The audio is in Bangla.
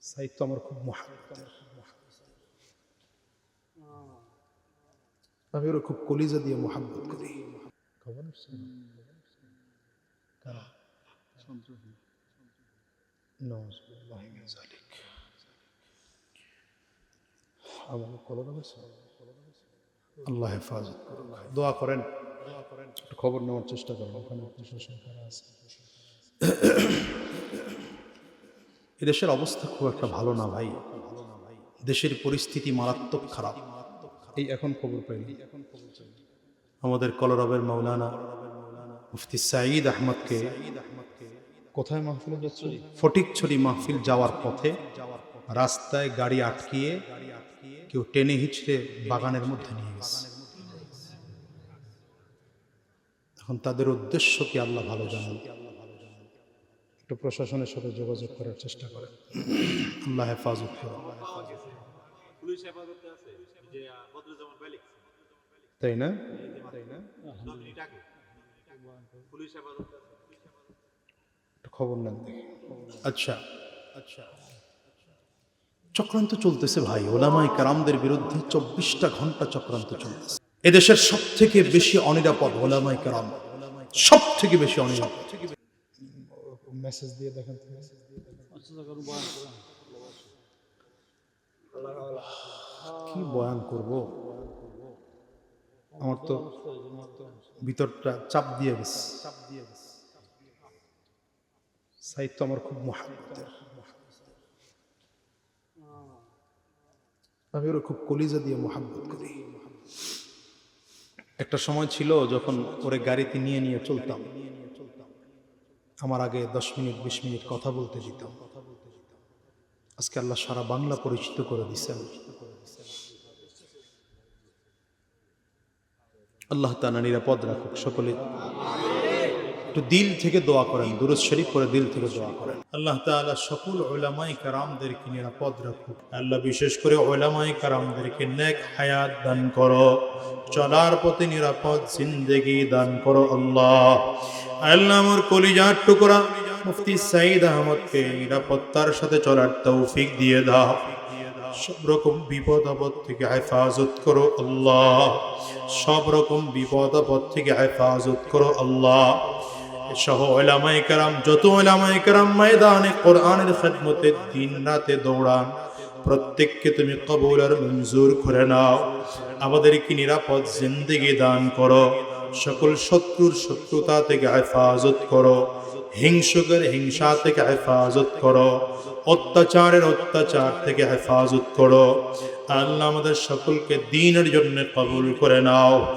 সাহিত্য আমার খুব মহাব্বতের আমি ওরা খুব কলিজা দিয়ে মহাব্বত করি। খবর? আল্লাহ হেফাজত দোয়া করেন। খবর নেওয়ার চেষ্টা করেন। ওখানে প্রশাসন আছে? এদেশের অবস্থা খুব একটা ভালো না ভাই। দেশের পরিস্থিতি মারাত্মক খারাপ। এই এখন খবর পাইনি। আমাদের কলরবের মাওলানা মুফতি সাঈদ আহমদকে কোথায় মাহফিল যাচ্ছে ফটিকছড়ি মাহফিল যাওয়ার পথে রাস্তায় গাড়ি আটকিয়ে কেউ টেনে হিচড়ে বাগানের মধ্যে নিয়ে গেছে। এখন তাদের উদ্দেশ্য কি আল্লাহ ভালো জানেন? একটু প্রশাসনের সাথে যোগাযোগ করার চেষ্টা করেন। আল্লাহ হেফাজত তাই না? খবর নেন আচ্ছা আচ্ছা। চক্রান্ত চলতেছে ভাই। ওলামাই কারামদের বিরুদ্ধে চব্বিশটা ঘণ্টা চক্রান্ত চলতেছে। এদেশের সব থেকে বেশি অনিরাপদ ওলামাই কারাম। সব থেকে বেশি অনিরাপদ। মেসেজ দিয়ে দেখেন কি বয়ান করব? আমার তো ভিতরটা চাপ দিয়ে গেছে। সাহিত্য আমার খুব মহাব্বতের। আমি ওরা খুব কলিজা দিয়ে মহাব্বত করি। একটা সময় ছিল যখন ওরে গাড়িতে নিয়ে নিয়ে চলতাম। আমার আগে দশ মিনিট, বিশ মিনিট কথা বলতে যেত আজকে আল্লাহ সারা বাংলা পরিচিত করে দিচ্ছেন আল্লাহ তানা নিরাপদ রাখুক সকলে। একটু দিল থেকে দোয়া করেন, দুরুদ শরীফ করে দিল থেকে দোয়া করেন। আল্লাহ তাআলা সকল ওলামাই কারামদেরকে নিরাপদ রাখুক। আল্লাহ বিশেষ করে ওলামাই কারামদেরকে নেক হায়াত দান করো, চলার পথে নিরাপদ জিন্দেগি দান করো আল্লাহ। আল্লাহ আমার কলিজার টুকরা মুফতি সাইদ আহমদকে নিরাপত্তার সাথে চলার তৌফিক দিয়ে দাও। সব রকম বিপদ আপদ থেকে হেফাজত করো আল্লাহ। সব রকম বিপদ আপদ থেকে হেফাজত করো আল্লাহ। সহ ওলামাই কারাম, যত ওলামাই কারাম ময়দানে কোরআনের খেদমতে দিন রাতে দৌড়ান, প্রত্যেককে তুমি কবুল আর মঞ্জুর করে নাও। আমাদেরকে নিরাপদ জিন্দেগি দান করো। সকল শত্রুর শত্রুতা থেকে হেফাজত করো। হিংসুকের হিংসা থেকে হেফাজত করো। অত্যাচারের অত্যাচার থেকে হেফাজত করো। আল্লাহ আমাদের সকলকে দিনের জন্য কবুল করে নাও।